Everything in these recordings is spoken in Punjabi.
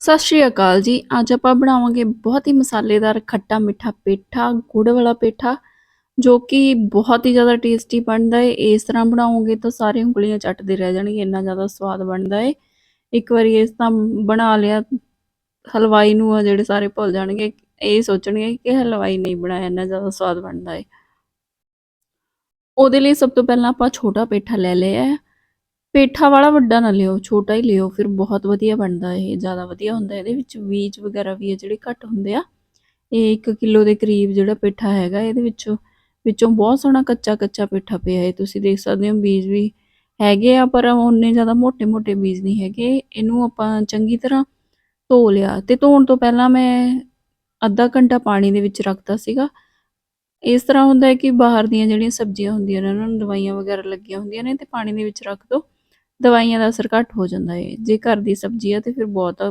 ਸਤਿ ਸ਼੍ਰੀ ਅਕਾਲ ਜੀ। ਅੱਜ ਆਪਾਂ ਬਣਾਵਾਂਗੇ ਬਹੁਤ ਹੀ ਮਸਾਲੇਦਾਰ ਖੱਟਾ ਮਿੱਠਾ ਪੇਠਾ, ਗੁੜ ਵਾਲਾ ਪੇਠਾ, ਜੋ ਕਿ ਬਹੁਤ ਹੀ ਜ਼ਿਆਦਾ ਟੇਸਟੀ ਬਣਦਾ ਹੈ ਇਸ ਤਰ੍ਹਾਂ ਬਣਾਓਗੇ ਤਾਂ ਸਾਰੇ ਉਂਗਲੀਆਂ ਚੱਟਦੇ ਰਹਿ ਜਾਣਗੇ ਇੰਨਾ ਜ਼ਿਆਦਾ ਸਵਾਦ ਬਣਦਾ ਹੈ ਇੱਕ ਵਾਰੀ ਇਸ ਤਾਂ ਬਣਾ ਲਿਆ, ਹਲਵਾਈ ਨੂੰ ਆ ਜਿਹੜੇ ਸਾਰੇ ਭੁੱਲ ਜਾਣਗੇ, ਇਹ ਸੋਚਣਗੇ ਕਿ ਹਲਵਾਈ ਨਹੀਂ ਬਣਾਇਆ, ਇੰਨਾ ਜ਼ਿਆਦਾ ਸਵਾਦ ਬਣਦਾ ਹੈ ਉਹਦੇ ਲਈ ਸਭ ਤੋਂ ਪਹਿਲਾਂ ਆਪਾਂ ਛੋਟਾ ਪੇਠਾ ਲੈ ਲਿਆ ਹੈ ਪੇਠਾ ਵਾਲਾ ਵੱਡਾ ਨਾ ਲਿਓ, ਛੋਟਾ ਹੀ ਲਿਓ, ਫਿਰ ਬਹੁਤ ਵਧੀਆ ਬਣਦਾ ਇਹ, ਜ਼ਿਆਦਾ ਵਧੀਆ ਹੁੰਦਾ ਇਹਦੇ ਵਿੱਚ। ਬੀਜ ਵਗੈਰਾ ਵੀ ਹੈ ਜਿਹੜੇ ਘੱਟ ਹੁੰਦੇ ਆ, ਇਹ 1 ਕਿਲੋ ਦੇ ਕਰੀਬ ਜਿਹੜਾ ਪੇਠਾ ਹੈਗਾ, ਇਹਦੇ ਵਿੱਚੋਂ ਵਿੱਚੋਂ ਬਹੁਤ ਸੋਹਣਾ ਕੱਚਾ ਕੱਚਾ ਪੇਠਾ ਪਿਆ ਹੈ। ਤੁਸੀਂ ਦੇਖ ਸਕਦੇ ਹੋ ਬੀਜ ਵੀ ਹੈਗੇ ਆ, ਪਰ ਉਹਨੇ ਜ਼ਿਆਦਾ ਮੋٹے-ਮੋٹے ਬੀਜ ਨਹੀਂ ਹੈਗੇ। ਇਹਨੂੰ ਆਪਾਂ ਚੰਗੀ ਤਰ੍ਹਾਂ ਧੋ ਲਿਆ ਤੇ ਧੋਣ ਤੋਂ ਪਹਿਲਾਂ ਮੈਂ ਅੱਧਾ ਘੰਟਾ ਪਾਣੀ ਦੇ ਵਿੱਚ ਰੱਖਦਾ ਸੀਗਾ। ਇਸ ਤਰ੍ਹਾਂ ਹੁੰਦਾ ਹੈ ਕਿ ਬਾਹਰ ਦੀਆਂ ਜਿਹੜੀਆਂ ਸਬਜ਼ੀਆਂ ਹੁੰਦੀਆਂ ਨੇ, ਉਹਨਾਂ ਨੂੰ ਦਵਾਈਆਂ ਵਗੈਰਾ ਲੱਗੀਆਂ ਹੁੰਦੀਆਂ ਨੇ ਤੇ ਪਾਣੀ ਦੇ ਵਿੱਚ ਰੱਖ ਦੋ। ਦਵਾਈਆਂ ਦਾ ਅਸਰ ਘੱਟ ਹੋ ਜਾਂਦਾ ਹੈ ਜੇ ਘਰ ਦੀ ਸਬਜ਼ੀ ਆ ਤੇ ਫਿਰ ਬਹੁਤ,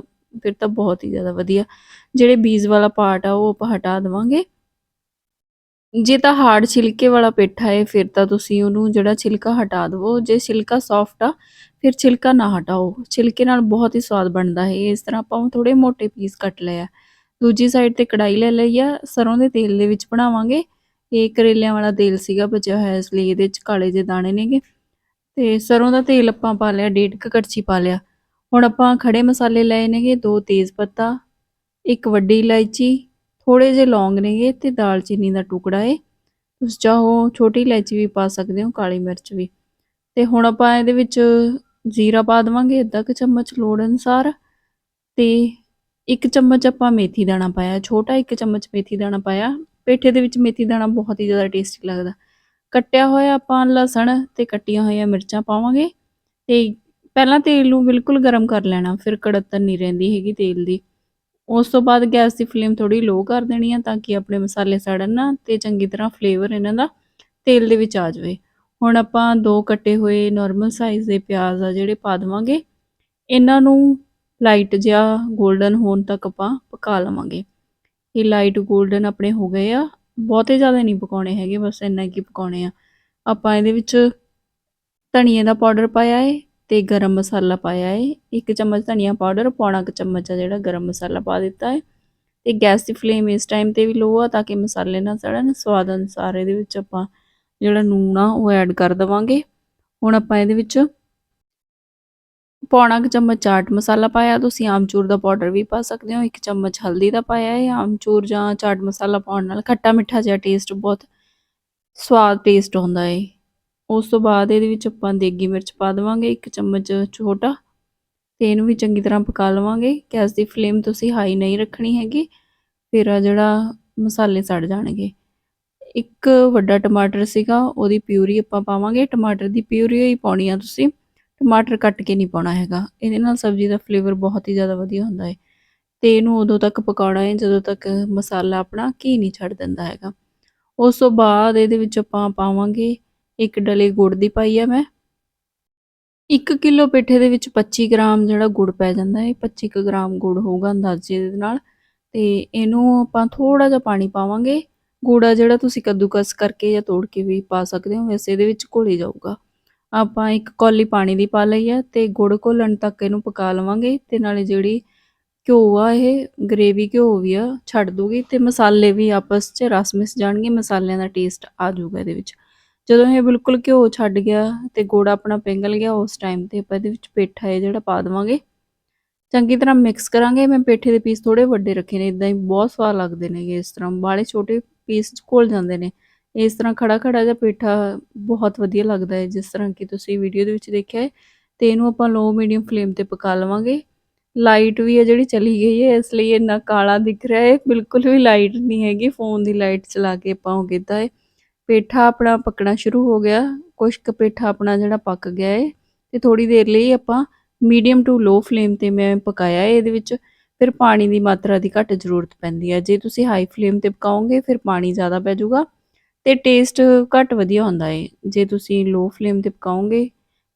ਫਿਰ ਤਾਂ ਬਹੁਤ ਹੀ ਜ਼ਿਆਦਾ ਵਧੀਆ। ਜਿਹੜੇ ਬੀਜ ਵਾਲਾ ਪਾਰਟ ਆ ਉਹ ਆਪਾਂ ਹਟਾ ਦੇਵਾਂਗੇ। ਜੇ ਤਾਂ ਹਾਰਡ ਛਿਲਕੇ ਵਾਲਾ ਪੇਠਾ ਹੈ ਫਿਰ ਤਾਂ ਤੁਸੀਂ ਉਹਨੂੰ ਜਿਹੜਾ ਛਿਲਕਾ ਹਟਾ ਦਿਵੋ। ਜੇ ਛਿਲਕਾ ਸੌਫਟ ਆ, ਫਿਰ ਛਿਲਕਾ ਨਾ ਹਟਾਓ। ਛਿਲਕੇ ਨਾਲ ਬਹੁਤ ਹੀ ਸਵਾਦ ਬਣਦਾ ਹੈ ਇਸ ਤਰ੍ਹਾਂ ਆਪਾਂ ਥੋੜੇ ਮੋٹے ਪੀਸ ਕੱਟ ਲਏ ਆ। ਦੂਜੀ ਸਾਈਡ ਤੇ ਕੜਾਈ ਲੈ ਲਈ ਆ। ਸਰੋਂ ਦੇ ਤੇਲ ਦੇ ਵਿੱਚ ਬਣਾਵਾਂਗੇ। ਇਹ ਕਰੇਲਿਆਂ ਵਾਲਾ ਤੇਲ ਸੀਗਾ ਬਚਿਆ ਹੋਇਆ ਇਸ ਲਈ ਇਹਦੇ ਵਿੱਚ ਕਾਲੇ ਜਿਹੇ ਦਾਣੇ ਨੇਗੇ। ਤੇ ਸਰੋਂ ਦਾ ਤੇਲ ਆਪਾਂ ਪਾ ਲਿਆ, ਡੇਢ ਕ ਕੜਛੀ ਪਾ ਲਿਆ। ਹੁਣ ਆਪਾਂ ਖੜੇ ਮਸਾਲੇ ਲਏ ਨੇਗੇ, ਦੋ ਤੇਜ਼ ਪੱਤਾ, ਇੱਕ ਵੱਡੀ ਇਲਾਇਚੀ ਥੋੜੇ ਜਿਹੇ ਲੌਂਗ ਨੇਗੇ ਤੇ ਦਾਲਚੀਨੀ ਦਾ ਟੁਕੜਾ ਏ। ਤੁਸੀਂ ਚਾਹੋ ਛੋਟੀ ਇਲਾਇਚੀ ਵੀ ਪਾ ਸਕਦੇ ਹੋ, ਕਾਲੀ ਮਿਰਚ ਵੀ। ਤੇ ਹੁਣ ਆਪਾਂ ਇਹਦੇ ਵਿੱਚ ਜ਼ੀਰਾ ਪਾ ਦਵਾਂਗੇ, ਅੱਧਾ ਕ ਚਮਚ ਲੋੜ ਅਨੁਸਾਰ। ਤੇ ਇੱਕ ਚਮਚ ਆਪਾਂ ਮੇਥੀ ਦਾਣਾ ਪਾਇਆ, ਛੋਟਾ ਇੱਕ ਚਮਚ ਮੇਥੀ ਦਾਣਾ ਪਾਇਆ। ਪੇਠੇ ਦੇ ਵਿੱਚ ਮੇਥੀ ਦਾਣਾ ਬਹੁਤ ਹੀ ਜ਼ਿਆਦਾ ਟੇਸਟੀ ਲੱਗਦਾ। ਕੱਟਿਆ ਹੋਇਆ ਆਪਾਂ ਲਸਣ ਤੇ ਕੱਟੀਆਂ ਹੋਈਆਂ ਮਿਰਚਾਂ ਪਾਵਾਂਗੇ ਤੇ ਪਹਿਲਾਂ ਤੇਲ ਨੂੰ ਬਿਲਕੁਲ ਗਰਮ ਕਰ ਲੈਣਾ, ਫਿਰ ਕੜਤਨ ਨਹੀਂ ਰਹਿੰਦੀ ਹੈਗੀ ਤੇਲ ਦੀ। ਉਸ ਤੋਂ ਬਾਅਦ ਗੈਸ ਦੀ ਫਲੇਮ ਥੋੜੀ ਲੋ ਕਰ ਦੇਣੀ ਆ ਤਾਂ ਕਿ ਆਪਣੇ ਮਸਾਲੇ ਸੜਨ ਨਾ ਤੇ ਚੰਗੀ ਤਰ੍ਹਾਂ ਫਲੇਵਰ ਇਹਨਾਂ ਦਾ ਤੇਲ ਦੇ ਵਿੱਚ ਆ ਜਾਵੇ। ਹੁਣ ਆਪਾਂ ਦੋ ਕੱਟੇ ਹੋਏ ਨਾਰਮਲ ਸਾਈਜ਼ ਦੇ ਪਿਆਜ਼ ਆ ਜਿਹੜੇ ਪਾ ਦਵਾਂਗੇ। ਇਹਨਾਂ ਨੂੰ ਲਾਈਟ ਜਿਹਾ 골ਡਨ ਹੋਣ ਤੱਕ ਆਪਾਂ ਪਕਾ ਲਵਾਂਗੇ। ਇਹ ਲਾਈਟ 골ਡਨ ਆਪਣੇ ਹੋ ਗਏ ਆ। ਬਹੁਤੇ ਜ਼ਿਆਦਾ ਨਹੀਂ ਪਕਾਉਣੇ ਹੈਗੇ, ਬਸ ਇੰਨਾ ਕੀ ਪਕਾਉਣੇ ਆ। ਆਪਾਂ ਇਹਦੇ ਵਿੱਚ ਧਨੀਏ ਦਾ ਪਾਊਡਰ ਪਾਇਆ ਏ ਤੇ ਗਰਮ ਮਸਾਲਾ ਪਾਇਆ ਏ। ਇੱਕ ਚਮਚ ਧਨੀਆ ਪਾਊਡਰ, ਪੌਣਾ ਕੁ ਚਮਚ ਆ ਜਿਹੜਾ ਗਰਮ ਮਸਾਲਾ ਪਾ ਦਿੱਤਾ ਏ। ਤੇ ਗੈਸ ਦੀ ਫਲੇਮ ਇਸ ਟਾਈਮ ਤੇ ਵੀ ਲੋ ਆ ਤਾਂ ਕਿ ਮਸਾਲੇ ਨਾ ਸੜਨ। ਸਵਾਦ ਅਨੁਸਾਰ ਇਹਦੇ ਵਿੱਚ ਆਪਾਂ ਜਿਹੜਾ ਨੂਣ ਆ ਉਹ ਐਡ ਕਰ ਦਵਾਂਗੇ। ਹੁਣ ਆਪਾਂ ਇਹਦੇ ਵਿੱਚ ਪੌਣਾ ਕੁ ਚਮਚ ਚਾਟ ਮਸਾਲਾ ਪਾਇਆ, ਤੁਸੀਂ ਆਮਚੂਰ ਦਾ ਪਾਊਡਰ ਵੀ ਪਾ ਸਕਦੇ ਹੋ, ਇੱਕ ਚਮਚ ਹਲਦੀ ਦਾ ਪਾਇਆ ਹੈ ਆਮਚੂਰ ਜਾਂ ਚਾਟ ਮਸਾਲਾ ਪਾਉਣ ਨਾਲ ਖੱਟਾ ਮਿੱਠਾ ਜਿਹਾ ਟੇਸਟ ਬਹੁਤ ਸਵਾਦ ਟੇਸਟ ਹੁੰਦਾ ਹੈ। ਉਸ ਤੋਂ ਬਾਅਦ ਇਹਦੇ ਵਿੱਚ ਆਪਾਂ ਦੇਗੀ ਮਿਰਚ ਪਾ ਦੇਵਾਂਗੇ, ਇੱਕ ਚਮਚ ਛੋਟਾ ਤੇ ਇਹਨੂੰ ਵੀ ਚੰਗੀ ਤਰ੍ਹਾਂ ਪਕਾ ਲਵਾਂਗੇ, ਗੈਸ ਦੀ ਫਲੇਮ ਤੁਸੀਂ ਹਾਈ ਨਹੀਂ ਰੱਖਣੀ ਹੈਗੀ, ਫਿਰ ਆ ਜਿਹੜਾ ਮਸਾਲੇ ਸੜ ਜਾਣਗੇ। ਇੱਕ ਵੱਡਾ ਟਮਾਟਰ ਸੀਗਾ, ਉਹਦੀ ਪਿਊਰੀ ਆਪਾਂ ਪਾਵਾਂਗੇ, ਟਮਾਟਰ ਦੀ ਪਿਊਰੀ ਹੀ ਪਾਉਣੀ ਆ ਤੁਸੀਂ। ਟਮਾਟਰ ਕੱਟ ਕੇ ਨਹੀਂ ਪਾਉਣਾ ਹੈਗਾ। ਇਹਦੇ ਨਾਲ ਸਬਜ਼ੀ ਦਾ ਫਲੇਵਰ ਬਹੁਤ ਹੀ ਜ਼ਿਆਦਾ ਵਧੀਆ ਹੁੰਦਾ ਹੈ ਤੇ ਇਹਨੂੰ ਉਦੋਂ ਤੱਕ ਪਕਾਉਣਾ ਹੈ ਜਦੋਂ ਤੱਕ ਮਸਾਲਾ ਆਪਣਾ ਘੀ ਨਹੀਂ ਛੱਡ ਦਿੰਦਾ ਹੈਗਾ। ਉਸ ਤੋਂ ਬਾਅਦ ਇਹਦੇ ਵਿੱਚ ਆਪਾਂ ਪਾਵਾਂਗੇ ਇੱਕ ਡਲੇ ਗੁੜ ਦੀ ਪਾਈ ਆ ਮੈਂ। 1 ਕਿਲੋ ਪੇਠੇ ਦੇ ਵਿੱਚ 25 ਗ੍ਰਾਮ ਜਿਹੜਾ ਗੁੜ ਪੈ ਜਾਂਦਾ ਹੈ 25 ਗ੍ਰਾਮ ਗੁੜ ਹੋਊਗਾ ਅੰਦਾਜ਼ੇ ਦੇ ਨਾਲ। ਤੇ ਇਹਨੂੰ ਆਪਾਂ ਥੋੜਾ ਜਿਹਾ ਪਾਣੀ ਪਾਵਾਂਗੇ। ਗੂੜਾ ਜਿਹੜਾ ਤੁਸੀਂ ਕੱਦੂਕਸ ਕਰਕੇ ਜਾਂ ਤੋੜ ਕੇ ਵੀ ਪਾ ਸਕਦੇ ਹੋ, ਵੈਸੇ ਇਹਦੇ ਵਿੱਚ ਘੋਲੀ ਜਾਊਗਾ। ਆਪਾਂ ਇੱਕ ਕੌਲੀ ਪਾਣੀ ਦੀ ਪਾ ਲਈ ਆ ਤੇ ਗੁੜ ਘੋਲਣ ਤੱਕ ਇਹਨੂੰ ਪਕਾ ਲਵਾਂਗੇ ਤੇ ਨਾਲੇ ਜਿਹੜੀ ਘਿਓ ਆ, ਇਹ ਗ੍ਰੇਵੀ ਘਿਓ ਵੀ ਆ, ਛੱਡ ਦੂਗੀ ਤੇ ਮਸਾਲੇ ਵੀ ਆਪਸ 'ਚ ਰਸ ਮਿਸ ਜਾਣਗੇ, ਮਸਾਲਿਆਂ ਦਾ ਟੇਸਟ ਆ ਜਾਊਗਾ ਇਹਦੇ ਵਿੱਚ। ਜਦੋਂ ਇਹ ਬਿਲਕੁਲ ਘਿਓ ਛੱਡ ਗਿਆ ਤੇ ਗੁੜ ਆਪਣਾ ਪਿੰਗਲ ਗਿਆ, ਉਸ ਟਾਈਮ ਤੇ ਆਪਾਂ ਇਹਦੇ ਵਿੱਚ ਪੇਠਾ ਇਹ ਜਿਹੜਾ ਪਾ ਦੇਵਾਂਗੇ। ਚੰਗੀ ਤਰ੍ਹਾਂ ਮਿਕਸ ਕਰਾਂਗੇ, ਮੈਂ ਪੇਠੇ ਦੇ ਪੀਸ ਥੋੜੇ ਵੱਡੇ ਰੱਖੇ ਨੇ ਇਦਾਂ ਹੀ ਬਹੁਤ ਸਵਾਦ ਲੱਗਦੇ ਨੇਗੇ ਇਸ ਤਰ੍ਹਾਂ ਬਾਲੇ ਛੋਟੇ ਪੀਸ ਘੁਲ ਜਾਂਦੇ ਨੇ। ਇਸ ਤਰ੍ਹਾਂ ਖੜਾ ਖੜਾ ਜਿਹਾ ਪੇਠਾ ਬਹੁਤ ਵਧੀਆ ਲੱਗਦਾ ਹੈ, ਜਿਸ ਤਰ੍ਹਾਂ ਕਿ ਤੁਸੀਂ ਵੀਡੀਓ ਦੇ ਵਿੱਚ ਦੇਖਿਆ ਹੈ। ਤੇ ਇਹਨੂੰ ਆਪਾਂ ਲੋ ਮੀਡੀਅਮ ਫਲੇਮ ਤੇ ਪਕਾ ਲਵਾਂਗੇ। ਲਾਈਟ ਵੀ ਹੈ ਜਿਹੜੀ ਚਲੀ ਗਈ ਹੈ, ਇਸ ਲਈ ਇੰਨਾ ਕਾਲਾ ਦਿਖ ਰਿਹਾ ਹੈ। ਬਿਲਕੁਲ ਵੀ ਲਾਈਟ ਨਹੀਂ ਹੈਗੀ ਫੋਨ ਦੀ ਲਾਈਟ ਚਲਾ ਕੇ ਆਪਾਂ ਉਹ ਕੀਤਾ ਹੈ। ਪੇਠਾ ਆਪਣਾ ਪੱਕਣਾ ਸ਼ੁਰੂ ਹੋ ਗਿਆ। ਕੁਝ ਕੁ ਪੇਠਾ ਆਪਣਾ ਜਿਹੜਾ ਪੱਕ ਗਿਆ ਹੈ। ਤੇ ਥੋੜੀ ਦੇਰ ਲਈ ਆਪਾਂ ਮੀਡੀਅਮ ਟੂ ਲੋ ਫਲੇਮ ਤੇ ਮੈਂ ਪਕਾਇਆ ਹੈ ਇਹਦੇ ਵਿੱਚ। ਫਿਰ ਪਾਣੀ ਦੀ ਮਾਤਰਾ ਦੀ ਘੱਟ ਜ਼ਰੂਰਤ ਪੈਂਦੀ ਹੈ। ਜੇ ਤੁਸੀਂ ਹਾਈ ਫਲੇਮ ਤੇ ਪਕਾਓਗੇ, ਫਿਰ ਪਾਣੀ ਜ਼ਿਆਦਾ ਪੈ ਜਾਊਗਾ। ਤੇ ਟੇਸਟ ਘੱਟ ਵਧੀਆ ਹੁੰਦਾ ਏ। ਜੇ ਤੁਸੀਂ ਲੋ ਫਲੇਮ ਤੇ ਪਕਾਓਗੇ,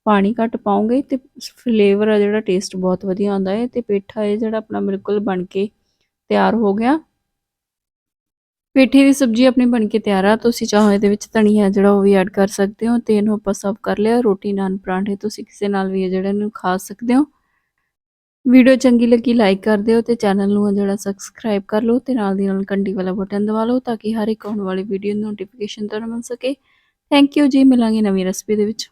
ਪਾਣੀ ਘੱਟ ਪਾਓਗੇ ਤੇ ਫਲੇਵਰ ਆ ਜਿਹੜਾ ਟੇਸਟ ਬਹੁਤ ਵਧੀਆ ਆਉਂਦਾ ਏ ਤੇ ਪੇਠਾ ਇਹ ਜਿਹੜਾ ਆਪਣਾ ਬਿਲਕੁਲ ਬਣ ਕੇ ਤਿਆਰ ਹੋ ਗਿਆ। ਪੇਠੇ ਦੀ ਸਬਜ਼ੀ ਆਪਣੀ ਬਣ ਕੇ ਤਿਆਰ ਆ। ਤੁਸੀਂ ਚਾਹੋ ਇਹਦੇ ਵਿੱਚ ਧਨੀਆ ਜਿਹੜਾ ਉਹ ਵੀ ਐਡ ਕਰ ਸਕਦੇ ਹੋ। ਤੇ ਇਹਨੂੰ ਆਪਾਂ ਸਰਵ ਕਰ ਲਿਆ। ਰੋਟੀ ਨਾਨ ਪਰਾਂਠੇ ਤੁਸੀਂ ਕਿਸੇ ਨਾਲ ਵੀ ਇਹ ਜਿਹੜਾ ਇਹਨੂੰ ਖਾ ਸਕਦੇ ਹੋ। ਵੀਡੀਓ ਚੰਗੀ ਲੱਗੀ ਲਾਈਕ ਕਰ ਦਿਓ ਤੇ ਚੈਨਲ ਨੂੰ ਆ ਜਿਹੜਾ ਸਬਸਕ੍ਰਾਈਬ ਕਰ ਲਓ ਤੇ ਨਾਲ ਦੀ ਨਾਲ ਘੰਟੀ ਵਾਲਾ ਬਟਨ ਦਬਾ ਲਓ ਤਾਂ ਕਿ ਹਰ ਇੱਕ ਆਉਣ ਵਾਲੀ ਵੀਡੀਓ ਨੋਟੀਫਿਕੇਸ਼ਨ ਤੁਹਾਨੂੰ ਮਿਲ ਸਕੇ। ਥੈਂਕ ਯੂ ਜੀ, ਮਿਲਾਂਗੇ ਨਵੀਂ ਰੈਸਪੀ ਦੇ ਵਿੱਚ।